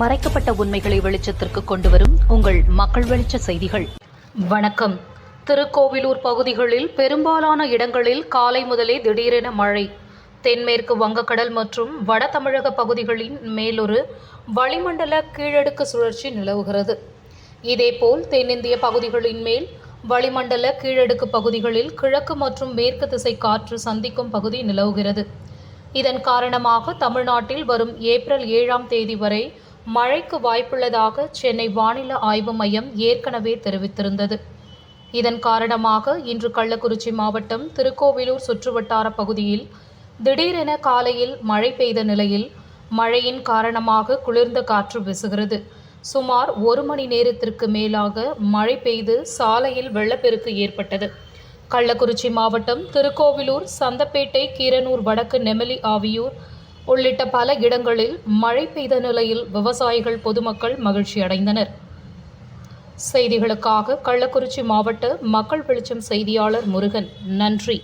மறைக்கப்பட்ட உண்மைகளை வெளிச்சத்திற்கு கொண்டுவரும் உங்கள் மக்கள் வெளிச்ச செய்திகள். வணக்கம். திருக்கோவிலூர் பகுதிகளில் பெரும்பாலான இடங்களில் காலை முதலே திடீரென மழை. தென்மேற்கு வங்கக்கடல் மற்றும் வட தமிழக பகுதிகளின் மேலொரு வளிமண்டல கீழடுக்கு சுழற்சி நிலவுகிறது. இதேபோல் தென்னிந்திய பகுதிகளின் மேல் வளிமண்டல கீழடுக்கு பகுதிகளில் கிழக்கு மற்றும் மேற்கு திசை காற்று சந்திக்கும் பகுதி நிலவுகிறது. இதன் காரணமாக தமிழ்நாட்டில் வரும் ஏப்ரல் ஏழாம் தேதி வரை மழைக்கு வாய்ப்புள்ளதாக சென்னை வானிலை ஆய்வு மையம் ஏற்கனவே தெரிவித்திருந்தது. இதன் காரணமாக இன்று கள்ளக்குறிச்சி மாவட்டம் திருக்கோவிலூர் சுற்றுவட்டார பகுதியில் திடீரென காலையில் மழை பெய்த நிலையில் மழையின் காரணமாக குளிர்ந்த காற்று வீசுகிறது. சுமார் ஒரு மணி நேரத்திற்கு மேலாக மழை பெய்து சாலையில் வெள்ளப்பெருக்கு ஏற்பட்டது. கள்ளக்குறிச்சி மாவட்டம் திருக்கோவிலூர் சந்தப்பேட்டை கீரனூர் வடக்கு நெமலி ஆவியூர் உள்ளிட்ட பல இடங்களில் மழை பெய்த நிலையில் விவசாயிகள் பொதுமக்கள் மகிழ்ச்சி அடைந்தனர். செய்திகளுக்காக கள்ளக்குறிச்சி மாவட்ட மக்கள் வெளிச்சம் செய்தியாளர் முருகன். நன்றி.